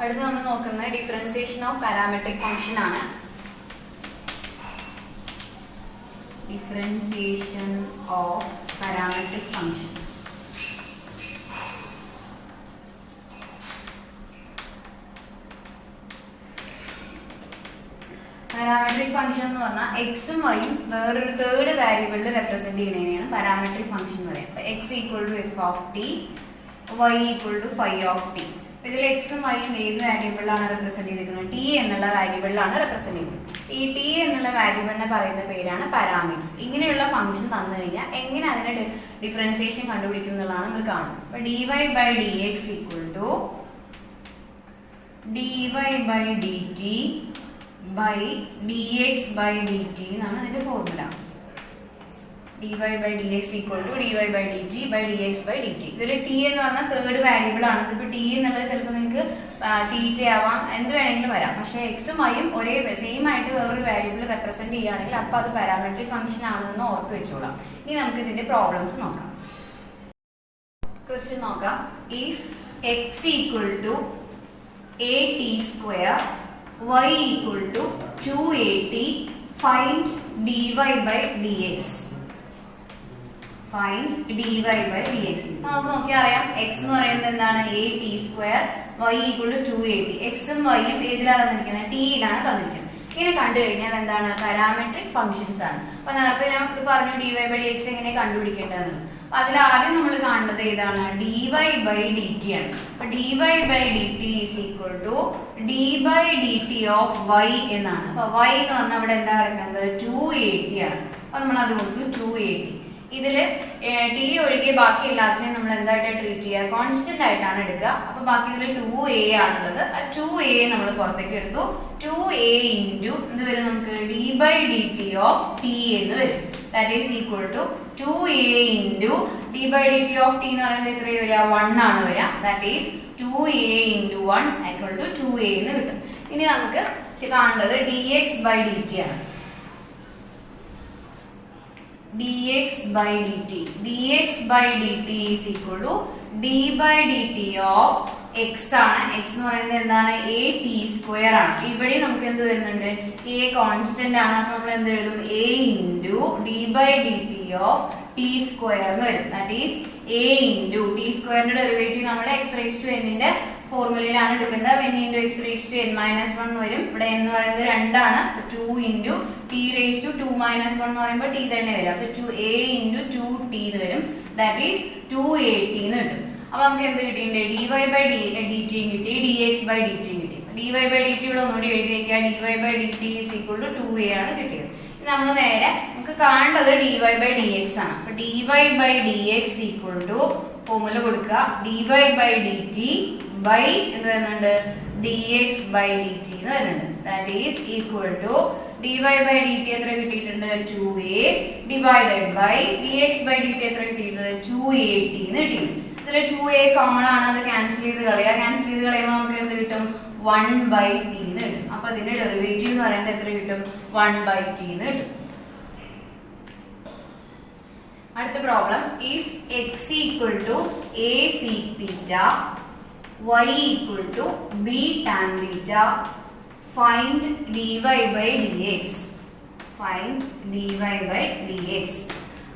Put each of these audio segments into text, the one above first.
അടുത്ത് നമ്മൾ നോക്കുന്നത് ഡിഫറൻസിയേഷൻ ഓഫ് പാരാമെട്രിക് ഫംഗ്ഷൻ ആണ്. Differentiation of parametric functions parametric function എന്ന് പറഞ്ഞാൽ എക്സും വൈയും വേറൊരു തേർഡ് വാരിയബിളിൽ റെപ്രസെന്റ് ചെയ്യുന്നതിനെയാണ് പാരാമെട്രിക് ഫംഗ്ഷൻ എന്ന് പറയുന്നത്. X equal to f of t y equal to five of t ഇതിൽ എക്സും വൈയും ഏത് വാല്യൂബിളാണ് റെപ്രസെന്റ് ചെയ്തിരിക്കുന്നത്? ടി എന്നുള്ള വാരിയബിളിലാണ് റെപ്രസെന്റ് ചെയ്യുന്നത് ഈ ടി എന്നുള്ള വാരിയബിളിനെ പറയുന്ന പേരാണ് പാരാമീറ്റർ ഇങ്ങനെയുള്ള ഫംഗ്ഷൻ തന്നു കഴിഞ്ഞാൽ എങ്ങനെ അതിനെ ഡിഫറൻസിയേഷൻ കണ്ടുപിടിക്കും എന്നുള്ളതാണ് നമ്മൾ കാണുന്നത്. D y by d x equal to d y by d t by d x by d t എന്നാണ് ഇതിന്റെ formula d y by d x equal to d y by d g by d x by d t ഇതിൽ T എന്ന് പറഞ്ഞാൽ third variable ആണ്. ഇതിപ്പോ T എന്നുള്ളത് ചിലപ്പോൾ നിങ്ങൾക്ക് തീറ്റ ആവാം. എന്ത് വേണമെങ്കിലും വരാം. പക്ഷേ എക്സും വൈയും ഒരേ സെയിം ആയിട്ട് വേറൊരു വാരിയബിൾ റെപ്രസെന്റ് ചെയ്യുകയാണെങ്കിൽ അപ്പോൾ അത് പാരാമെട്രിക് ഫംഗ്ഷൻ ആണെന്ന് ഓർത്ത് വെച്ചോളാം. ഇനി നമുക്ക് ഇതിന്റെ പ്രോബ്ലംസ് നോക്കാം. ക്വസ്റ്റ്യൻ നോക്കാം. If x equal to a t square y equal to 280 find dy by d find dy d x നമുക്ക് അറിയാം x എന്ന് പറയുന്നത് എന്താണ്? a t square y equal to 280 x t y വൈയും ഏതിലാണ് തന്നിരിക്കുന്നത്? t യിലാണ് തന്നിരിക്കുന്നത്. ഇങ്ങനെ കണ്ടു കഴിഞ്ഞാൽ എന്താണ്? പാരാമെട്രിക് ഫംഗ്ഷൻസ് ആണ്. അപ്പൊ നേരത്തെ ഞാൻ ഇത് പറഞ്ഞു dy ഡി dx എങ്ങനെ കണ്ടുപിടിക്കേണ്ടതെന്ന്. അപ്പൊ അതിൽ ആദ്യം നമ്മൾ കാണുന്നത് ഏതാണ്? dy ഡി dt ആണ്. അപ്പൊ dy t dt is two d d d dt of y എന്നാണ്. അപ്പൊ y എന്ന് പറഞ്ഞാൽ ഇവിടെ എന്താ കിടക്കുന്നത്? ടു എയ്റ്റി ആണ്. അപ്പൊ നമ്മൾ അത് കൊടുത്തു ടു എയ്റ്റി ഇതിൽ ടി ഒഴികെ ബാക്കി എല്ലാത്തിനെയും നമ്മൾ എന്തായിട്ട് ട്രീറ്റ് ചെയ്യുക? കോൺസ്റ്റന്റ് ആയിട്ടാണ് എടുക്കുക. അപ്പൊ ബാക്കി ഇതിൽ ടു എ ആണുള്ളത്. ആ ടു എ നമ്മൾ പുറത്തേക്ക് എടുത്തു. ടു എ ഇന്റു എന്ത് വരും നമുക്ക്? D by D T of T എന്ന് വരും. That is equal to two a into d by D T of T എന്ന് പറയുന്നത് എത്രയാണ് വരിക? വൺ ആണ് വരിക. That is two a into one equal to two A എന്ന് കിട്ടും. ഇനി നമുക്ക് കാണേണ്ടത് D X by D T ആണ്. Dx by dt. dx by dt is equal to d by dt of x ആണ്. x എന്ന് പറയുന്നത് എന്താണ്? a t സ്ക്വയർ ആണ്. ഇവിടെ നമുക്ക് എന്ത് വരുന്നുണ്ട്? a കോൺസ്റ്റന്റ് ആണ്. അപ്പൊ നമ്മൾ എന്ത് എഴുതും? a into by d t of t square എന്ന് വരും. That is a into t സ്ക്വയറിന്റെ ഡെറിവേറ്റീവ് നമ്മൾ എക്സ് റേസ് ടു എന്നിന്റെ ഫോർമുലയിലാണ് എടുക്കേണ്ടത്. N into x raise to n minus one വരും. ഇവിടെ എന്ന് പറയുന്നത് രണ്ടാണ്. Two into t raise to two minus one എന്ന് പറയുമ്പോൾ ടി തന്നെ വരും. അപ്പൊ two a into two t എന്ന് വരും. That is two a t എന്ന് കിട്ടും. അപ്പൊ നമുക്ക് എന്ത് കിട്ടിയിട്ടുണ്ട്? D y by d d ടിയും കിട്ടി. ഡി എക്സ് ബൈ ഡി ടിയും കിട്ടി. D y by d t ഇവിടെ ഒന്നുകൂടി എഴുതി വെക്കുക. D y by d t is equal to two a ആണ് കിട്ടിയത്. നമ്മൾ നേരെ നമുക്ക് കാണേണ്ടത് d y by d x ആണ്. അപ്പൊ d y by d x equal to formula കൊടുക്കുക. D y by d t by എന്ന് പറയുന്നുണ്ട് d x by d t എന്ന് പറയുന്നുണ്ട് that is equal to d y by d t എത്ര കിട്ടിയിട്ടുണ്ട്? Two a divided by d x by d t എത്ര കിട്ടിയിട്ടുണ്ട്? Two A t എന്ന് കിട്ടിയിട്ടുണ്ട്. ഇതിൽ ടു എ കോമൺ ആണ് അത് ക്യാൻസൽ ചെയ്ത് കളയുക. ക്യാൻസൽ ചെയ്ത് കളയുമ്പോൾ നമുക്ക് എന്ത് കിട്ടും? വൺ ബൈ ടി എന്ന് കിട്ടും. അപ്പൊ അതിന്റെ ഡെറിവേറ്റീവ് എന്ന് പറയുന്നത് എത്ര കിട്ടും? വൺ ബൈ ടി എന്ന് കിട്ടും. അടുത്ത problem if x equal to a sec theta y equal find dy by dx. Find dy by dx.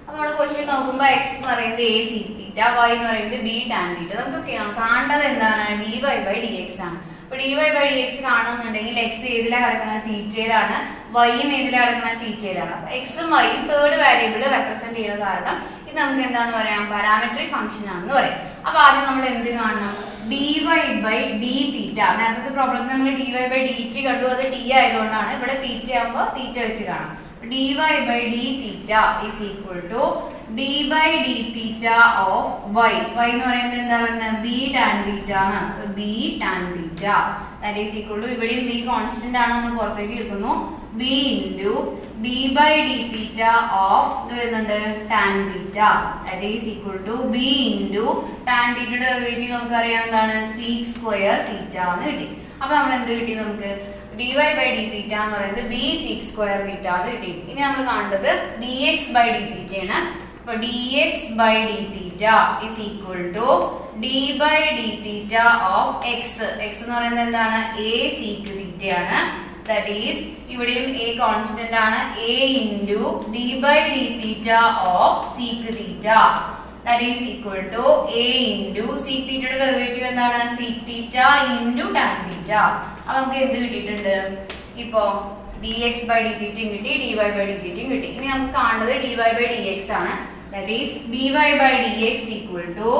നമ്മൾ ക്വസ്റ്റ്യൻ നോക്കുമ്പോൾ എക്സ് എന്ന് പറയുന്നത് എ സി തീറ്റ വൈ എന്ന് പറയുന്നത് ബി ടാൻ തീറ്റ നമുക്ക് കാണേണ്ടത് എന്താണ്? D y by d x ആണ്. അപ്പൊ d y by d x കാണുന്നുണ്ടെങ്കിൽ എക്സ് ഏതിലാണ് കിടക്കുന്നത് തീറ്റയിലാണ് വൈയും ഏതിലാണ് കിടക്കുന്നത് തീറ്റയിലാണ് അപ്പൊ എക്സും വൈയും തേർഡ് വാരിയബിൾ റെപ്രസെന്റ് ചെയ്യുന്ന കാരണം ഇത് നമുക്ക് എന്താന്ന് പറയാം? പാരാമെട്രിക് ഫംഗ്ഷൻ ആണെന്ന് പറയാം. അപ്പൊ ആദ്യം നമ്മൾ എന്ത് കാണണം? D y by d theta നേരത്തെ പ്രോബ്ലത്തിൽ നമ്മൾ d y by d t കണ്ടു. അത് ടി ആയതുകൊണ്ടാണ് ഇവിടെ തീറ്റ ആകുമ്പോൾ തീറ്റ വെച്ച് കാണാം. D y by d theta is equal to d by d theta of y y എന്ന് പറയുന്നത് എന്താ പറയുന്നത് ബി ടാൻ തീറ്റ എന്നാണ് b tan theta that is equal to ഇവിടെയും ബി കോൺസ്റ്റന്റ് ആണ് നമ്മൾ പുറത്തേക്ക് എടുക്കുന്നു. B into d by d theta of ഇത് വരുന്നുണ്ട് tan theta that is equal to b into tan തീറ്റയുടെ ഡെറിവേറ്റീവ് നമുക്കറിയാം എന്താണ്? സീക് സ്ക്വയർ തീറ്റ എന്ന് കിട്ടി. അപ്പൊ നമ്മൾ എന്ത് കിട്ടി നമുക്ക്? D y by d theta എന്ന് പറയുന്നത് ബി സിക്സ് സ്ക്വയർ തീറ്റ എന്ന് കിട്ടി. ഇനി നമ്മൾ കാണേണ്ടത് ഡി എക്സ് ബൈ ഡി തീറ്റയാണ് അപ്പൊ d x by d theta is equal to d by d theta of x x എന്ന് പറയുന്നത് എന്താണ്? എ സീക്ക് തീറ്റയാണ് ദാറ്റ് ഈസ് ഇവിടെയും എ കോൺസ്റ്റന്റ് ആണ്. A into d by d theta of sec theta that is equal to a into sec തീറ്റയുടെ derivative എന്താണ്? Sec theta into tan theta അപ്പൊ നമുക്ക് എന്ത് കിട്ടിയിട്ടുണ്ട്? ഇപ്പോ ഡി എക്സ് ബൈ ഡി തീറ്റയും കിട്ടി ഡി വൈ ബൈ ഡി തീറ്റയും കിട്ടി. ഇനി നമുക്ക് കാണുന്നത് d y by d x ആണ്. That is d y by d x equal to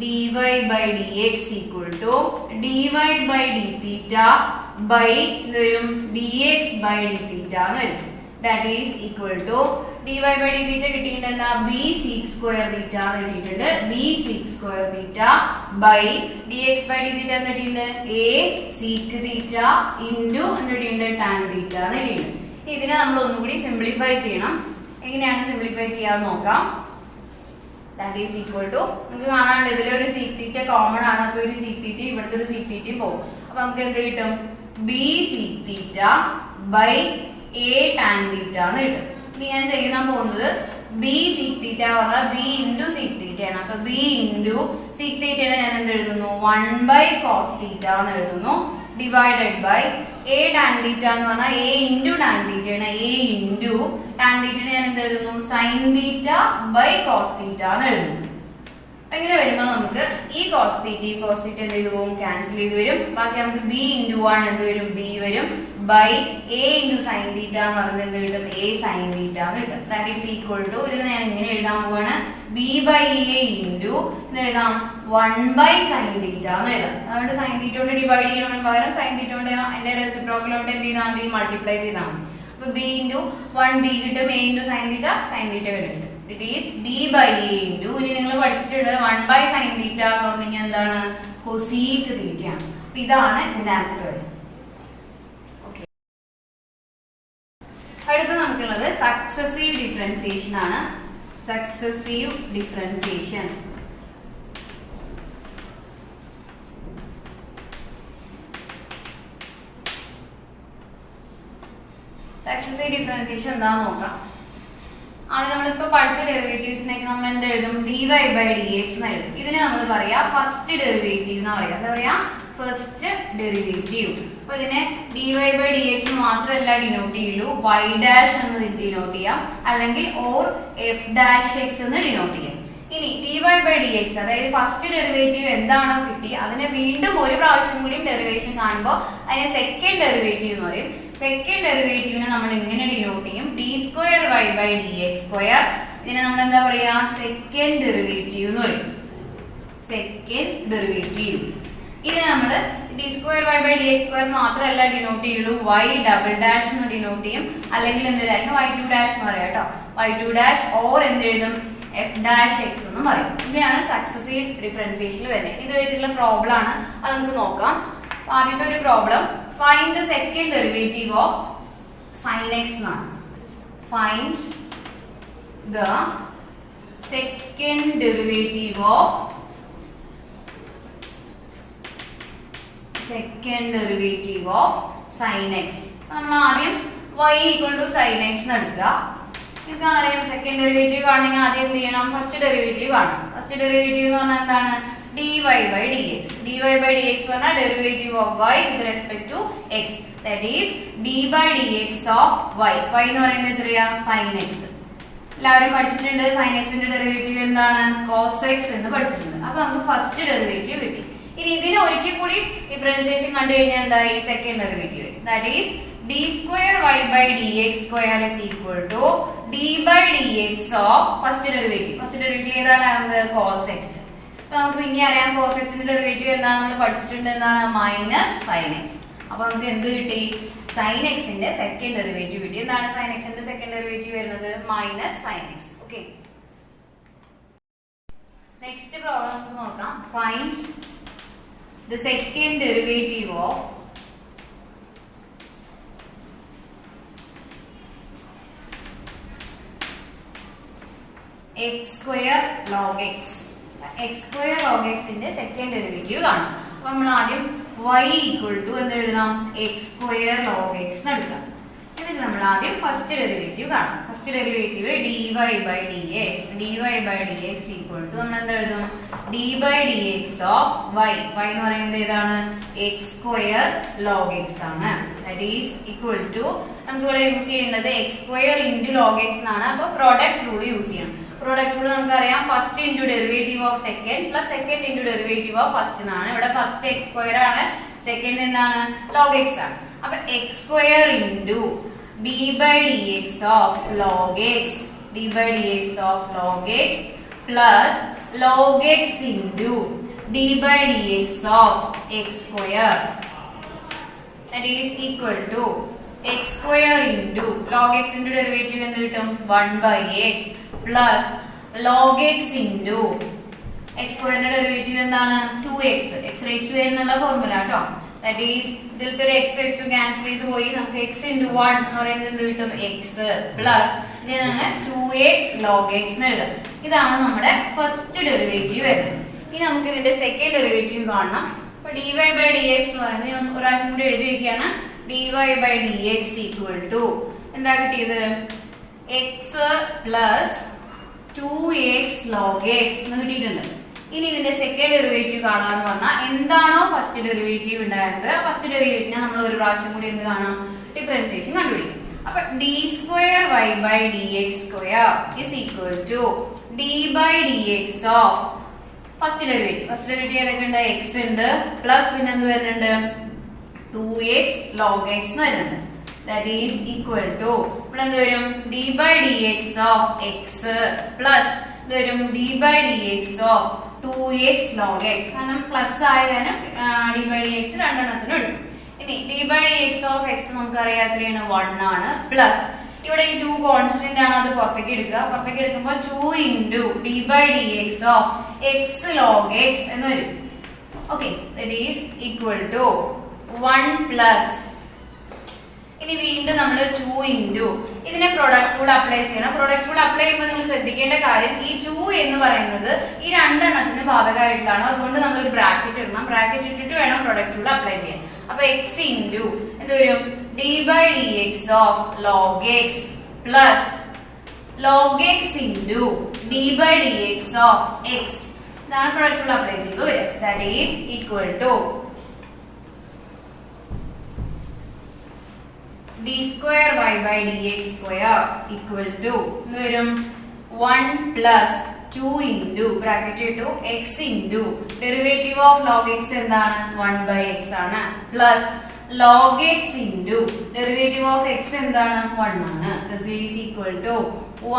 d by dx equal to dy by d theta by dx by d വരും. That is equal to dy that is equal to d theta കിട്ടിയിട്ടുണ്ട്. എന്താ b sec square theta എന്ന് കിട്ടിയിട്ടുണ്ട്. B sec square theta by d x by d ഇതിനെ നമ്മൾ ഒന്നുകൂടി simplify ചെയ്യണം. എങ്ങനെയാണ് സിംപ്ലിഫൈ ചെയ്യാന്ന് നോക്കാം. ദാറ്റ് ഈസ് ഈക്വൽ ടു നിങ്ങൾക്ക് കാണാണ്ട് ഇതിലൊരു സീക്ക് തീറ്റ കോമൺ ആണ് അപ്പൊ ഒരു സീക്ക് തീറ്റ ഇവിടുത്തെ ഒരു സീക്ക് തീറ്റയും പോകും. അപ്പൊ നമുക്ക് എന്ത് കിട്ടും? B sec theta by a tan theta എന്ന് കിട്ടും. ഇനി ഞാൻ ചെയ്യാൻ പോകുന്നത് ബി സി തീറ്റ പറഞ്ഞാൽ ബി ഇന്റു സീക്ക് തീറ്റയാണ് അപ്പൊ ബി ഇന്റു സി തീറ്റയാണ് ഞാൻ എന്ത് എഴുതുന്നു? വൺ ബൈ കോസ് തീറ്റ എന്ന് എഴുതുന്നു. Divided by a tan theta എന്ന് പറഞ്ഞാൽ എ ഇന്റു ടാൻ തീറ്റയാണ് എ ഇന്റു ടാൻ theta ഞാൻ എന്ത് എഴുതുന്നു sine theta by cos theta എന്ന് എഴുതുന്നു അങ്ങനെ വരുമ്പോൾ നമുക്ക് ഈ കോസ് തീറ്റ ഈ കോസ് തീറ്റ എന്ത് ചെയ്തു പോകും? ക്യാൻസൽ ചെയ്ത് വരും. ബാക്കി നമുക്ക് ബി ഇന്റു വൺ എന്ത് വരും? ബി വരും. By a into sine theta എന്ന് പറയുന്നത് എന്ത് കിട്ടും? എ സൈൻ തീറ്റ എന്ന് കിട്ടും. ദാറ്റ് ഈസ് ഈക്വൽ ടു ഇതിൽ ഞാൻ ഇങ്ങനെ എഴുതാൻ പോവാണ്. ബി ബൈ എ ഇന്റു എന്ന് എഴുതാം. വൺ ബൈ സൈൻ തീറ്റ എന്ന് എഴുതാം. അതുകൊണ്ട് സൈൻ തീറ്റ കൊണ്ട് ഡിവൈഡ് ചെയ്യണമെന്ന് പകരം സൈൻ തീറ്റ കൊണ്ട് എന്റെ റെസിപ്രോക്കലോട്ട് എന്ത് ചെയ്താൽ മതി? മൾട്ടിപ്ലൈ ചെയ്താൽ മതി. അപ്പൊ ബി ഇന്റു വൺ ബി കിട്ടും a into sine theta sine theta കിട്ടും it is b by a into ഇനി നിങ്ങൾ പഠിച്ചിട്ടുണ്ട് വൺ ബൈ സൈൻ തീറ്റ എന്ന് പറഞ്ഞു കഴിഞ്ഞാൽ എന്താണ് കൊസീക്ക് തീറ്റയാണ് അപ്പൊ ഇതാണ് ഇതിന്റെ ആൻസർ വരുന്നത്. അടുത്ത നമുക്കുള്ളത് സക്സസീവ് ഡിഫറൻസിയേഷൻ ആണ്. സക്സസീവ് ഡിഫറൻസിയേഷൻ സക്സസീവ് ഡിഫറൻസിയേഷൻ എന്താന്ന് നോക്കാം? ആദ്യം നമ്മളിപ്പോ പഠിച്ച ഡെറിവേറ്റീവ്സിനൊക്കെ നമ്മൾ എന്ത് എഴുതും? D y by d x എന്ന് എഴുതും. ഇതിനെ നമ്മൾ പറയാ ഫസ്റ്റ് ഡെറിവേറ്റീവ് എന്ന് പറയാം. എന്താ പറയാ? ഫസ്റ്റ് ഡെറിവേറ്റീവ് അപ്പൊ ഇതിനെ d y by d x മാത്രമല്ല ഡിനോട്ട് ചെയ്യുള്ളൂ. വൈ ഡാഷ് എന്ന് ഡിനോട്ട് ചെയ്യാം. അല്ലെങ്കിൽ ഓർ എഫ് ഡാഷ് എക്സ് എന്ന് ഡിനോട്ട് ചെയ്യാം. ഇനി d y by d x അതായത് ഫസ്റ്റ് ഡെറിവേറ്റീവ് എന്താണോ കിട്ടി അതിനെ വീണ്ടും ഒരു പ്രാവശ്യം കൂടി ഡെറിവേഷൻ കാണുമ്പോൾ അതിനെ സെക്കൻഡ് ഡെറിവേറ്റീവ് എന്ന് പറയും. സെക്കൻഡ് ഡെറിവേറ്റീവിനെ നമ്മൾ ഇങ്ങനെ ഡിനോട്ട് ചെയ്യും. D square y by d x square ഇതിനെ നമ്മൾ എന്താ പറയാ? സെക്കൻഡ് ഡെറിവേറ്റീവ് എന്ന് പറയും. സെക്കൻഡ് ഡെറിവേറ്റീവ് ഇത് നമ്മൾ d square y by d x square മാത്രമല്ല ഡിനോട്ട് ചെയ്യുള്ളൂ. വൈ ഡബിൾ ഡാഷ് എന്ന് ഡിനോട്ട് ചെയ്യും. അല്ലെങ്കിൽ എന്തായിരിക്കും വൈ ടു ഡാഷ് എന്ന് പറയാം കേട്ടോ. വൈ ടു ഡാഷ് ഓർ എന്ത് എഴുതും? എഫ് ഡാഷ് എക്സ് എന്ന് പറയും. ഇതാണ് സക്സസീവ് ഡിഫറൻസിയേഷനിൽ വരുന്നത്. ഇത് വെച്ചിട്ടുള്ള പ്രോബ്ലം ആണ്. അത് നമുക്ക് നോക്കാം. ആദ്യത്തെ ഒരു problem find the second derivative of sine x എന്നാണ്. Find the second derivative of second derivative of sine x നമ്മൾ ആദ്യം y equal to sine x എന്ന് എടുക്കുക. നിങ്ങൾക്ക് അറിയാം സെക്കൻഡ് ഡെറിവേറ്റീവ് കാണണമെങ്കിൽ ആദ്യം എന്ത് ചെയ്യണം? ഫസ്റ്റ് ഡെറിവേറ്റീവ് കാണണം ഫസ്റ്റ് ഡെറിവേറ്റീവ് എന്ന് പറഞ്ഞാൽ എന്താണ്? D y by d x d y by d x പറഞ്ഞാൽ derivative of y with respect to x that is d by d x of y y എന്ന് പറയുന്നത് എത്രയാ സൈൻ എക്സ് എല്ലാവരും പഠിച്ചിട്ടുണ്ട്. സൈൻ എക്സിന്റെ ന്റെ ഡെറിവേറ്റീവ് എന്താണ്? കോസ് എക്സ് എന്ന് പഠിച്ചിട്ടുണ്ട്. അപ്പൊ നമുക്ക് ഫസ്റ്റ് ഡെറിവേറ്റീവ് കിട്ടി. ഇനി ഇതിനെ ഒരിക്കൽ കൂടി ഡിഫറൻസിയേഷൻ കണ്ടു കഴിഞ്ഞാൽ എന്തായി? Second derivative that is y by d x square is equal to d by d x of first derivative first derivative ഏതാണ്? കോസ് എക്സ് അപ്പൊ നമുക്ക് പിന്നെ അറിയാം കോസ് എക്സിന്റെ ഡെറിവേറ്റീവ് എന്താണ്? നമ്മൾ പഠിച്ചിട്ടുണ്ട് എന്താണ്? മൈനസ് സൈൻ എക്സ് അപ്പൊ നമുക്ക് എന്ത് കിട്ടി? സൈൻ എക്സിന്റെ സെക്കൻഡ് ഡെറിവേറ്റീവ് കിട്ടി. എന്താണ് സൈൻ എക്സിന്റെ സെക്കൻഡ് ഡെറിവേറ്റീവ് വരുന്നത്? Minus sine x okay next problem നമുക്ക് നോക്കാം. Find the second derivative of x square log x. x square log x ന്റെ സെക്കൻഡ് ഡെറിവേറ്റീവ് കാണും. അപ്പൊ നമ്മൾ ആദ്യം y ഈക്വൽ ടു എന്ന് എഴുതാം x സ്ക്വയർ log x എന്ന് എടുക്കാം. എന്നിട്ട് നമ്മൾ ആദ്യം ഫസ്റ്റ് ഡെറിവേറ്റീവ് കാണാം. First derivative d y by d x d y by d x equal to നമ്മൾ എന്താ എഴുതും? D by d x of y y എന്ന് പറയുന്നത് ഏതാണ്? എക്സ് സ്ക്വയർ ലോഗ് എക്സ് ആണ്. ദാറ്റ് ഈസ് ഈക്വൽ ടു നമുക്ക് ഇവിടെ യൂസ് ചെയ്യേണ്ടത് x square into log x എന്നാണ് അപ്പൊ പ്രോഡക്റ്റ് റൂൾ യൂസ് ചെയ്യണം. പ്രോഡക്റ്റ് റൂൾ നമുക്കറിയാം first into derivative of second plus second into derivative of first എന്നാണ് ഇവിടെ ഫസ്റ്റ് എക്സ് സ്ക്വയർ ആണ് സെക്കൻഡ് എന്താണ്? ലോഗ് എക്സ് ആണ്. അപ്പൊ x square into d by d x of log x d by d x of log x plus log x into d by d x of x square that is equal to x square log x into derivative എന്ത് കിട്ടും? 1 by x. plus log x into x square ന്റെ derivative എന്താണ്? 2x x. Raised to n എന്നുള്ള formula കേട്ടോ that is ഇതിലത്തെ ഒരു X X cancel ചെയ്ത് പോയി. നമുക്ക് എക്സ് ഇന്റു വൺ എന്ന് പറയുന്നത് എന്ത് കിട്ടും? എക്സ് പ്ലസ് ഇതിനാണ് ടു എക്സ് ലോഗ് എക്സ് എന്ന് എഴുതും. ഇതാണ് നമ്മുടെ ഫസ്റ്റ് ഡെറിവേറ്റീവ് വരുന്നത്. ഇനി നമുക്ക് ഇതിന്റെ സെക്കൻഡ് ഡെറിവേറ്റീവ് കാണണം. അപ്പൊ d y by d x എന്ന് പറയുന്നത് ഞാൻ ഒരു പ്രാവശ്യം കൂടി എഴുതി വെക്കുകയാണ്. D y by d x equal to എന്താ കിട്ടിയത്? X plus two x log x എന്ന് കിട്ടിയിട്ടുണ്ട്. ഇനി ഇതിന്റെ സെക്കൻഡ് ഡെറിവേറ്റീവ് കാണാന്ന് പറഞ്ഞാൽ എന്താണോ ഫസ്റ്റ് ഡെറിവേറ്റീവ് ഉണ്ടായിരുന്നത്? ഫസ്റ്റ് ഡെറിവേറ്റീവിനെ നമ്മൾ ഒരു പ്രാവശ്യം കൂടി എന്ത് കാണാം? ഡിഫറൻസിയേഷൻ കണ്ടുപിടിക്കും. അപ്പൊ d square y by d x square is equal to d by d x of first derivative first derivative ഏതൊക്കെ ഉണ്ട്? എക്സ് ഉണ്ട്. പ്ലസ് പിന്നെ എന്ത് വരുന്നുണ്ട്? ടു എക്സ് ലോഗ് എക്സ് എന്ന് വരുന്നുണ്ട്. ദാറ്റ് is equal to നമ്മൾ എന്ത് വരും? D by d x of x plus ഇത് വരും d by d x of two x കാരണം പ്ലസ് ആയ കാരണം ഡി ബൈ ഡി എക്സ് രണ്ടെണ്ണത്തിന് എടുക്കും. ഇനി d by d x of x നമുക്കറിയാം എത്രയാണ്? വൺ ആണ്. പ്ലസ് ഇവിടെ ഈ ടു കോൺസ്റ്റന്റ് ആണ് അത് പുറത്തേക്ക് എടുക്കുക? പുറത്തേക്ക് എടുക്കുമ്പോൾ two into d by d x of x log x എന്ന് വരും. Okay that equal to one plus ഇനി വീണ്ടും നമ്മൾ ടു ഇന്റു ഇതിനെ പ്രൊഡക്റ്റ് കൂടെ അപ്ലൈ ചെയ്യണം. പ്രൊഡക്റ്റ് കൂടെ അപ്ലൈ ചെയ്യുമ്പോൾ നിങ്ങൾ ശ്രദ്ധിക്കേണ്ട കാര്യം ഈ ടു എന്ന് പറയുന്നത് ഈ രണ്ടെണ്ണത്തിന് ബാധകമായിട്ടുള്ളതാണ്. അതുകൊണ്ട് നമ്മൾ ഒരു ബ്രാക്കറ്റ് ഇടണം. ബ്രാക്കറ്റ് ഇട്ടിട്ട് വേണം പ്രൊഡക്റ്റ് കൂടെ അപ്ലൈ ചെയ്യാൻ. അപ്പൊ എക്സ് ഇന്റു എന്ത് വരും? D by d x of log x plus log x into d by d x of x ഇതാണ് പ്രൊഡക്റ്റ് കൂടെ അപ്ലൈ ചെയ്യുമ്പോൾ വരിക. That is equal to d square y by dx square equal to എന്ന് വരും 1 plus 2 into bracket ഇട്ടു x into derivative of log x എന്താണ് 1 by x ആണ് plus log x into derivative of x എന്താണ് 1 ആണ് this is equal to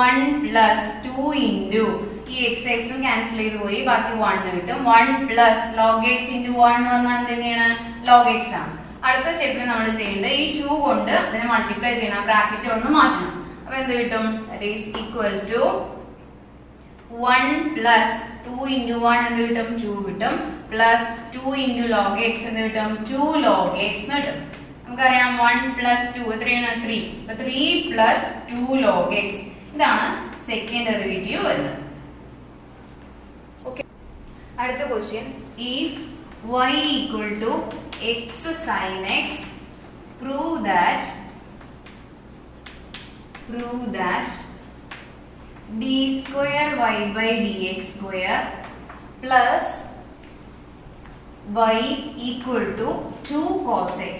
1 plus 2 into ഈ x ഉം cancel ചെയ്ത് പോയി ബാക്കി 1 കിട്ടും 1 plus log x into 1 എന്ന് പറഞ്ഞാൽ എന്ത് തന്നെയാണ് log x ആണ് അടുത്ത സ്റ്റെപ്പിൽ നമ്മൾ ചെയ്യേണ്ടത് ഈ ടു കൊണ്ട് അതിനെ മൾട്ടിപ്ലൈ ചെയ്യണം. ബ്രാക്കറ്റ് ഒന്ന് മാറ്റണം. അപ്പൊ എന്ത് കിട്ടും? Equal to one plus two into one എന്ത് കിട്ടും? ടു കിട്ടും. Plus two into log x എന്ത് കിട്ടും? ടു ലോഗ് എക്സ് എന്ന് കിട്ടും. നമുക്കറിയാം വൺ പ്ലസ് ടു എത്രയാണ്? ത്രീ അപ്പൊ three plus two log x ഇതാണ് സെക്കൻഡ് ഡെറിവേറ്റീവ് വരുന്നത്. ഓക്കെ അടുത്ത question if y equal to x sin x prove that prove that d square y by dx square plus y equal to 2 cos x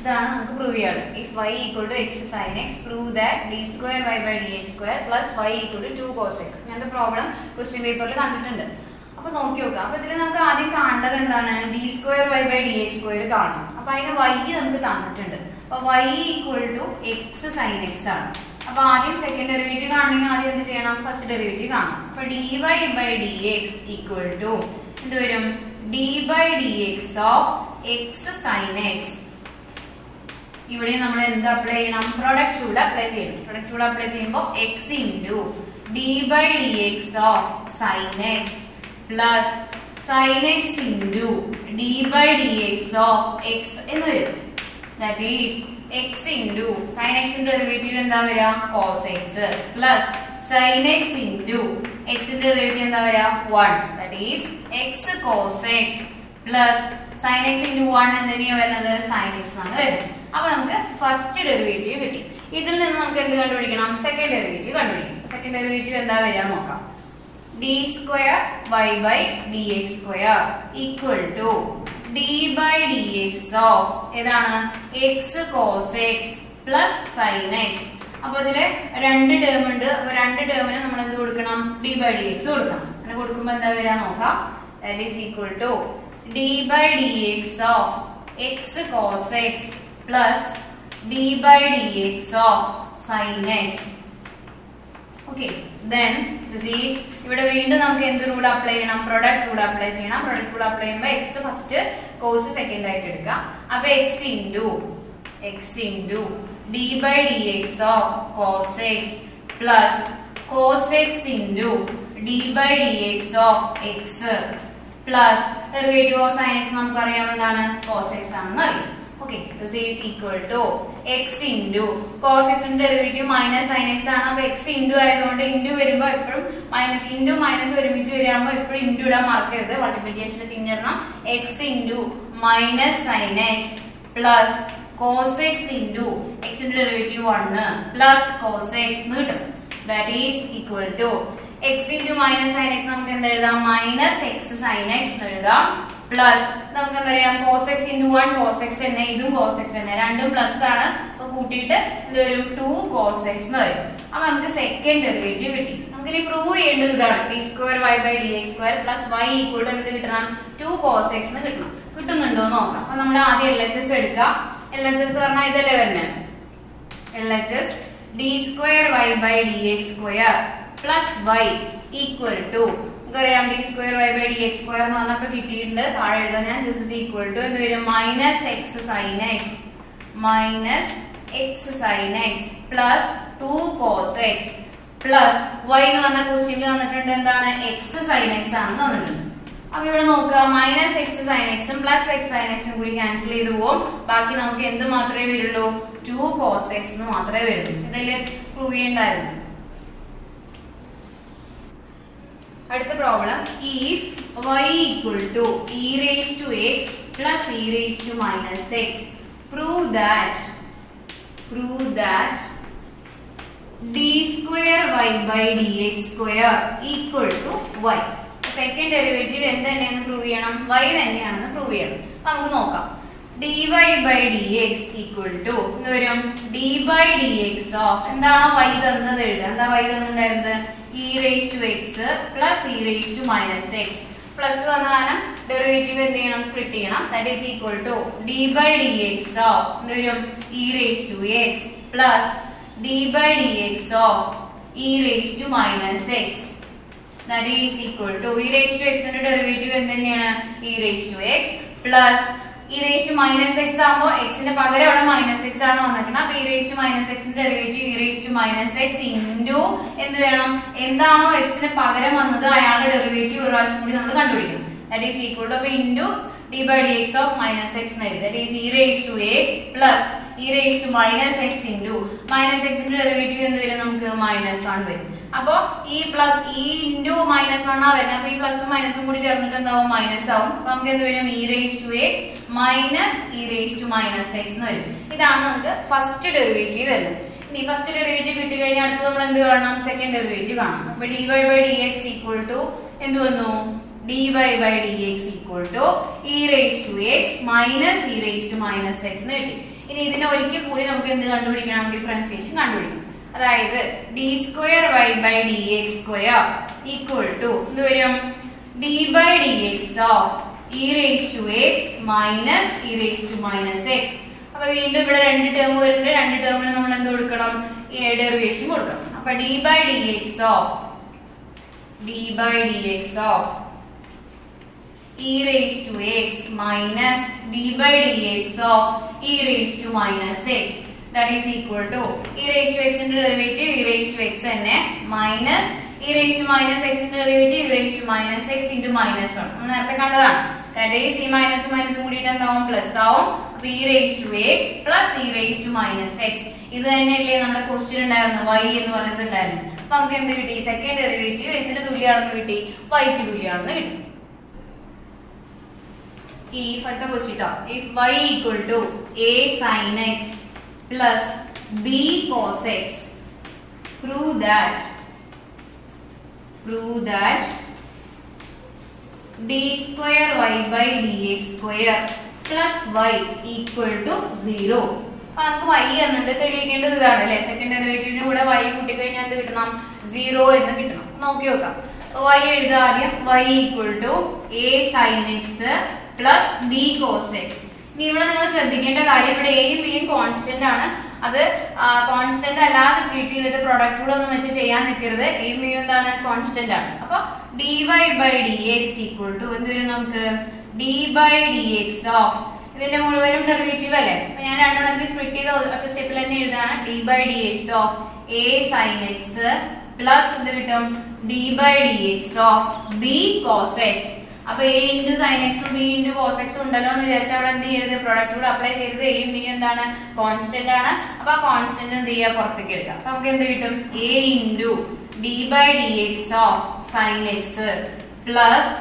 ഇതാണ് നമുക്ക് prove ചെയ്യേണ്ടത് if y equal to x sin x prove that d square y by dx square plus y equal to 2 cos x അങ്ങനത്തെ problem question പേപ്പറിൽ കണ്ടിട്ടുണ്ട് അപ്പൊ നോക്കി നോക്കാം. അപ്പൊ ഇതിൽ നമുക്ക് ആദ്യം കാണേണ്ടത് എന്താണ്? D square y by d x square കാണും. അപ്പൊ അതിന് വൈ നമുക്ക് തന്നിട്ടുണ്ട്. അപ്പൊ y equal to x sine x ആണ്. അപ്പൊ ആദ്യം സെക്കൻഡ് ഡെറിവേറ്റീവ് കാണണമെങ്കിൽ ആദ്യം എന്ത് ചെയ്യണം? ഫസ്റ്റ് ഡെറിവേറ്റീവ് കാണണം. അപ്പൊ d y by d x equal to എന്ത് വരും? D by d x of x sine x ഇവിടെ നമ്മൾ എന്ത് അപ്ലൈ ചെയ്യണം? പ്രൊഡക്റ്റ് റൂൾ അപ്ലൈ ചെയ്യണം. പ്രൊഡക്റ്റ് റൂൾ അപ്ലൈ ചെയ്യുമ്പോൾ x into d by d x of sine x plus sine x into d by d x of x എന്ന് വരും. That is x into sine എക്സിന്റെ derivative എന്താ വരിക cos x plus sine x into എക്സിന്റെ derivative എന്താ വരിക one that is x cos x plus sine x into one എന്തിനാ വരുന്നത്? സൈൻ എക്സ് എന്നാണ് വരുന്നത്. അപ്പൊ നമുക്ക് ഫസ്റ്റ് ഡെറിവേറ്റീവ് കിട്ടി. ഇതിൽ നിന്ന് നമുക്ക് എന്ത് കണ്ടുപിടിക്കണം? സെക്കൻഡ് ഡെറിവേറ്റീവ് കണ്ടുപിടിക്കണം. സെക്കൻഡ് ഡെറിവേറ്റീവ് എന്താ വരിക നോക്കാം. Y by d x square equal to d by d x of ഏതാണ്? X cos x plus sine x അപ്പൊ ഇതിൽ രണ്ട് ടേം ഉണ്ട്. അപ്പൊ രണ്ട് ടേമിന് നമ്മൾ എന്ത് കൊടുക്കണം? d ഡി എക്സ് കൊടുക്കണം. അങ്ങനെ കൊടുക്കുമ്പോ എന്താ വരാ നോക്കാം. That is equal to d x of x x x plus d by d x of sine x okay then this is ഇവിടെ വീണ്ടും നമുക്ക് എന്ത് റൂൾ അപ്ലൈ ചെയ്യണം? പ്രൊഡക്റ്റ് റൂൾ അപ്ലൈ ചെയ്യണം. പ്രൊഡക്റ്റ് റൂൾ അപ്ലൈ ചെയ്യുമ്പോൾ എക്സ് ഫസ്റ്റ് കോസ് സെക്കൻഡ് ആയിട്ട് എടുക്കാം അപ്പൊ x into x into d by d x of cos x plus cos x into d by d x of x plus derivative of sine x നമുക്ക് അറിയാം എന്താണ് cos x ആണെന്ന് അറിയാം. Okay this is equal to x into cos എക്സിന്റെ derivative minus sign x ആണ്. അപ്പൊ x into ആയതുകൊണ്ട് into വരുമ്പോൾ എപ്പോഴും മൈനസ് ഇന്റു മൈനസ് ഒരുമിച്ച് വരികയാകുമ്പോൾ എപ്പോഴും ഇന്റു ഇടാൻ മറക്കരുത്. മൾട്ടിപ്ലിക്കേഷന്റെ ചിഹ്നം x into minus sine x plus cos x into എക്സിന്റെ derivative one plus cos x എന്ന് കിട്ടും. That is equal to x into minus sine x നമുക്ക് എന്താ എഴുതാം? മൈനസ് എക്സ് സൈൻ എക്സ് എന്ന് എഴുതാം. പ്ലസ് നമുക്ക് എന്താ പറയാ cos x into one cos x തന്നെ ഇതും കോസ് എക്സ് തന്നെ രണ്ടും പ്ലസ് ആണ്. അപ്പൊ കൂട്ടിയിട്ട് ഇത് വരും ടു കോസ് എക്സ് എന്ന് വരും അപ്പൊ നമുക്ക് സെക്കൻഡ് ഡെറിവേറ്റീവ് കിട്ടി. നമുക്ക് ഇനി പ്രൂവ് ചെയ്യേണ്ടത് ഇതാണ്. D square y by d x square plus y equal to എന്ത് കിട്ടണം? ടു കോസ് എക്സ് എന്ന് കിട്ടണം. കിട്ടുന്നുണ്ടോ നോക്കാം. അപ്പൊ നമ്മൾ ആദ്യം എൽ എച്ച് എസ് എടുക്കുക. എൽ എച്ച് എസ് പറഞ്ഞാൽ ഇതല്ലേ വരുന്നത് L H S d square y by d x square plus y equal to നമുക്കറിയാം d square y by d x square എന്ന് പറഞ്ഞപ്പോ കിട്ടിയിട്ടുണ്ട്. താഴെ എഴുതാൻ ഞാൻ. ദിസ് ഇസ് ഈക്വൽ ടു എന്ത് വരും? Minus x sine x minus x sine x plus two cos x plus y എന്ന് പറഞ്ഞ ക്വസ്റ്റ്യനിൽ വന്നിട്ടുണ്ട് എന്താണ്? എക്സ് സൈൻ എക്സ് ആണെന്ന് തന്നിട്ടുണ്ട് അപ്പൊ ഇവിടെ നോക്കുക. മൈനസ് എക്സ് സൈൻ എക്സും പ്ലസ് എക്സ് സൈൻ എക്സും കൂടി ക്യാൻസൽ ചെയ്ത് പോകും ബാക്കി നമുക്ക് എന്ത് മാത്രമേ വരുള്ളൂ? ടു കോസ് എക്സ് എന്ന് മാത്രമേ വരുള്ളൂ. ഇതല്ലേ പ്രൂവ് ചെയ്യണ്ടായിരുന്നു അടുത്ത problem if y equal to e raise to x plus e raise to minus x prove that prove that d square y by d x square equal to y second derivative എന്ത് തന്നെയാണ് prove ചെയ്യണം? Y തന്നെയാണെന്ന് prove ചെയ്യണം. അപ്പൊ നമുക്ക് നോക്കാം. Dy d x equal to എന്ന് വരും d by d x of എന്താണോ തന്നത് എഴുതുക? എന്താ y തന്നിട്ടുണ്ടായിരുന്നത്? E raise to x plus e raise to minus x plus വന്ന കാരണം ഡെറിവേറ്റീവ് എന്ത് ചെയ്യണം? സ്പ്ലിറ്റ് ചെയ്യണം. That is equal to d by d x of എന്ന് വരും e raise to x plus d by d x of e raise to minus x that is equal to e raised to x ന്റെ derivative എന്ത് തന്നെയാണ്? e raised to x plus raised to minus x ആകുമ്പോൾ x പകരം അവിടെ minus X ആണ് വന്നിരിക്കുന്നത്. അപ്പൊ e raised to minus x ന്റെ derivative raised to minus x into എന്ത് വേണം? എന്താണോ എക്സിന് പകരം വന്നത് അയാളുടെ ഡെറിവേറ്റീവ് ഒരു പ്രാവശ്യം കൂടി നമ്മൾ കണ്ടുപിടിക്കും. ദാറ്റ് ഈസ് ഈക്വൽ ടു അപ്പൊ into d by d x of minus x എഴുതി e raise to x plus e to minus x into minus എക്സിന്റെ ഡെറിവേറ്റീവ് എന്ത് വരും? നമുക്ക് മൈനസ് വൺ വരും. അപ്പൊ ഈ plus e into minus one ആ വരുന്നത് അപ്പൊ ഈ പ്ലസും മൈനസും കൂടി ചേർന്നിട്ട് എന്താവും? മൈനസ് ആവും. അപ്പൊ നമുക്ക് എന്ത് വരും? E raise to x minus e raise to minus x എന്ന് വരും. ഇതാണ് നമുക്ക് ഫസ്റ്റ് ഡെറിവേറ്റീവ് വരുന്നത്. ഇനി ഫസ്റ്റ് ഡെറിവേറ്റീവ് കിട്ടി കഴിഞ്ഞാൽ അടുത്ത് നമ്മൾ എന്ത് കാണണം? സെക്കൻഡ് ഡെറിവേറ്റീവ് കാണണം. അപ്പൊ d y by d x equal to എന്ത് വന്നു? D y by d x equal to e raise to x minus e raise to minus x എന്ന് കിട്ടി. ഇനി ഇതിനെ ഒരിക്കൽ കൂടി നമുക്ക് എന്ത് കണ്ടുപിടിക്കണം? ഡിഫറൻസിയേഷൻ കണ്ടുപിടിക്കണം. അതായത് d square y by d x square equal to എന്ത് വരും? D by d x of e raise to x minus e raise to minus x അപ്പൊ വീണ്ടും ഇവിടെ രണ്ട് ടേം വരുന്നുണ്ട്. രണ്ട് ടേമിന് നമ്മൾ എന്ത് കൊടുക്കണം? ഡെറിവേഷൻ കൊടുക്കണം. അപ്പൊ d by d x of d by d x of e raise to x minus d by d x of e raise to minus that is equal to e raised to x ന്റെ derivative e raised to x തന്നെ minus e raised to minus x ന്റെ derivative e raised to minus x into minus 1 നമ്മൾ നേരത്തെ കണ്ടതാണ്. That is ഈ മൈനസും മൈനസും കൂടിയിട്ട് എന്താവും? Plus ആവും. അപ്പൊ e raised to x plus e raised to minus x. ഇത് തന്നെയല്ലേ നമ്മുടെ ക്വസ്റ്റ്യൻ ഉണ്ടായിരുന്നു y എന്ന് പറഞ്ഞിട്ടുണ്ടായിരുന്നു. അപ്പൊ നമുക്ക് എന്ത് കിട്ടി? സെക്കൻഡ് ഡെറിവേറ്റീവ് എന്തിന് തുല്യമാണെന്ന് കിട്ടി? Y ക്ക് തുല്യമാണെന്ന് കിട്ടി. ഈ അടുത്ത question if y equal to a sin x plus b cos x. Prove that. Prove that. D square y by dx square plus y equal to 0 അപ്പൊ നമുക്ക് y എന്നുണ്ട് തെളിയിക്കേണ്ടത് ഇതാണ് അല്ലെ? സെക്കൻഡ് ഡെറിവേറ്റീവിന്റെ കൂടെ y കൂട്ടിക്കഴിഞ്ഞാൽ എന്ത് കിട്ടണം? സീറോ എന്ന് കിട്ടണം. നോക്കി നോക്കാം. y എഴുതാം ആദ്യം. Y equal to a sine x plus b cos x. ഇനി ഇവിടെ നിങ്ങൾ ശ്രദ്ധിക്കേണ്ട കാര്യം ഇവിടെ എയും ബിയും കോൺസ്റ്റന്റ് ആണ്. അത് കോൺസ്റ്റന്റ് അല്ലാതെ ട്രീറ്റ് ചെയ്തിട്ട് പ്രൊഡക്റ്റ് കൂടെ ഒന്നും വെച്ച് ചെയ്യാൻ നിൽക്കരുത് എയും ബിയും എന്താണ്? കോൺസ്റ്റന്റ് ആണ്. അപ്പൊ d y by d x equal to എന്ത് വരും നമുക്ക്? D by d x of ഇതിന്റെ മുഴുവനും ഡെറിവേറ്റീവ് അല്ലേ? അപ്പൊ ഞാൻ രണ്ടെണ്ണത്തിൽ സ്പ്ലിറ്റ് ചെയ്ത ഒറ്റ സ്റ്റെപ്പിൽ തന്നെ എഴുതാണ് d by d x of a sine x plus എന്ത് കിട്ടും? D by d x of b cos x അപ്പൊ എ ഇന്റു സൈൻ എക്സും ബി ഇന്റു കോസ് എക്സും ഉണ്ടല്ലോ എന്ന് വിചാരിച്ചാൽ അവിടെ എന്ത് ചെയ്യരുത്? പ്രൊഡക്റ്റ് കൂടെ അപ്ലൈ ചെയ്തത് എയും ബിയും എന്താണ്? കോൺസ്റ്റന്റ് ആണ്. അപ്പൊ ആ കോൺസ്റ്റന്റ് എന്ത് ചെയ്യുക? പുറത്തേക്ക് എടുക്കാം അപ്പൊ നമുക്ക് എന്ത് കിട്ടും? A into d by d x of sine x plus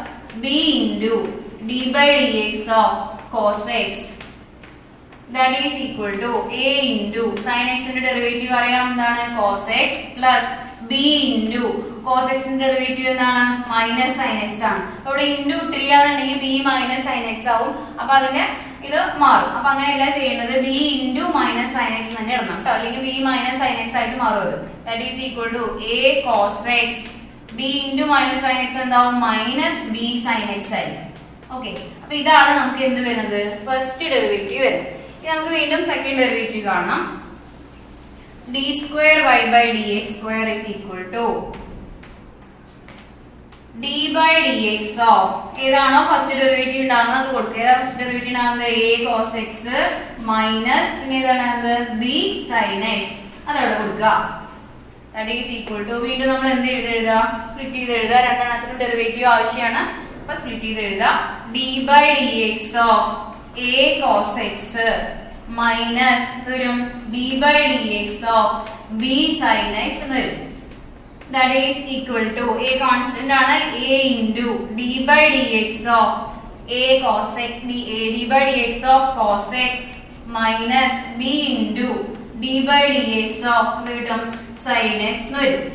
b into d by d x of cos x that is equal to a into sine എക്സിന്റെ ഡെറിവേറ്റീവ് അറിയാം. എന്താണ്? Cos x plus b into cos എക്സിന്റെ derivative എന്താണ്? Minus sine ആണ്. അപ്പൊ ഇവിടെ into ഇട്ടില്ല എന്നുണ്ടെങ്കിൽ ബി മൈനസ് സൈൻ ആവും. അപ്പൊ അതിന്റെ ഇത് മാറും. അപ്പൊ അങ്ങനെയല്ല ചെയ്യേണ്ടത്. ബി ഇന്റു മൈനസ് തന്നെ ഇടണം കേട്ടോ. അല്ലെങ്കിൽ ബി മൈനസ് സൈൻ ആയിട്ട് മാറും that is equal to a cos x b into minus sine എന്താവും? മൈനസ് ബി ആയിരിക്കും. ഓക്കെ അപ്പൊ ഇതാണ് നമുക്ക് എന്ത് വരുന്നത്? ഫസ്റ്റ് ഡെറിവേറ്റീവ് വരുന്നത്. നമുക്ക് വീണ്ടും സെക്കൻഡ് ഡെറിവേറ്റീവ് കാണണം. D square y by dx square is equal to d by dx of ഏതാണോ ഫസ്റ്റ് ഡെറിവേറ്റീവ് ഉണ്ടാകുന്നത് അത് കൊടുക്കുക. ഏതാ ഫസ്റ്റ് ഡെറിവേറ്റീവ് ഉണ്ടാകുന്നത് a cos x മൈനസ് പിന്നെ ഏതാണ് ബി സൈൻ എക്സ് അതവിടെ കൊടുക്കുക. ദാറ്റ് ഈസ് ഈക്വൽ ടു വീണ്ടും നമ്മൾ എന്ത് ചെയ്ത് എഴുതുക? സ്പ്ലിറ്റ് ചെയ്ത് എഴുതുക. രണ്ടെണ്ണത്തിനും ഡെറിവേറ്റീവ് ആവശ്യമാണ്. അപ്പൊ സ്പ്ലിറ്റ് ചെയ്ത് എഴുതുക. By d x of a cos x minus വരും. B by d x of b sin x വരും. That is equal to a constant ആണ് a into d by d x of a cos x d a d by d x of cos x minus b into d by d x of കിട്ടും sign x എന്ന് വരും.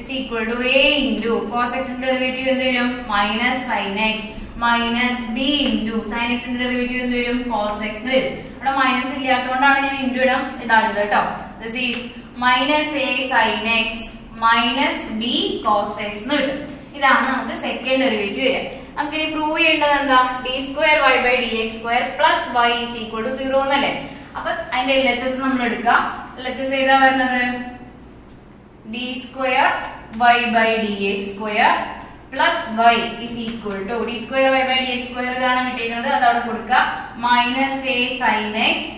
Is equal to a into cos എക്സിന്റെ derivative എന്ത് വരും? Minus sin x minus b into sin എക്സിന്റെ derivative എന്ത് വരും? Cos X വരും. ഇവിടെ മൈനസ് ഇല്ലാത്തതുകൊണ്ടാണ് ഞാൻ ഇന്റു ഇടാൻ കേട്ടോ. This is minus a sin x minus b cos x എന്ന് കിട്ടും. ഇതാണ് നമുക്ക് സെക്കൻഡ് ഡെറിവേറ്റീവ് വരിക. നമുക്ക് ഇനി പ്രൂവ് ചെയ്യേണ്ടത് എന്താ? D square y by d x square plus y is equal to zero എന്നല്ലേ? അപ്പൊ അതിന്റെ എൽ എച്ച് എസ് നമ്മൾ എടുക്കുക എൽ എച്ച് എസ് ഏതാ വരുന്നത് d square y by d x square plus y is equal to d square y by d x square ഇതാണ് കിട്ടിയിരിക്കുന്നത്. അത് അവിടെ കൊടുക്കുക. Minus a sin x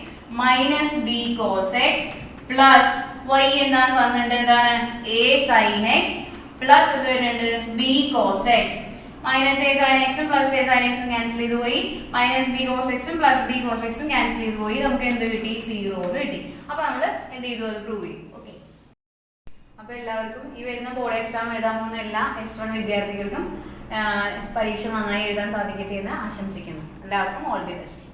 minus b cos x plus y എന്താന്ന് വന്നിട്ട് എന്താണ്? എ സൈൻ എക്സ് പ്ലസ് ഇത് വരുന്നുണ്ട്? B cos x minus a sin എക്സും പ്ലസ് എ സൈൻ എക്സും ക്യാൻസൽ ചെയ്ത് പോയി. മൈനസ് ബി കോസ് എക്സും പ്ലസ് ബി കോസ് എക്സും ക്യാൻസൽ ചെയ്ത് പോയി. നമുക്ക് എന്ത് കിട്ടി? സീറോ കിട്ടി. അപ്പൊ നമ്മൾ എന്ത് ചെയ്തു? അത് പ്രൂവ് ചെയ്യും അപ്പൊ എല്ലാവർക്കും ഈ വരുന്ന ബോർഡ് എക്സാം എഴുതാൻ പോകുന്ന എല്ലാ എസ് വൺ വിദ്യാർത്ഥികൾക്കും പരീക്ഷ നന്നായി എഴുതാൻ സാധിക്കട്ടെ എന്ന് ആശംസിക്കുന്നു. എല്ലാവർക്കും ഓൾ ദി ബെസ്റ്റ്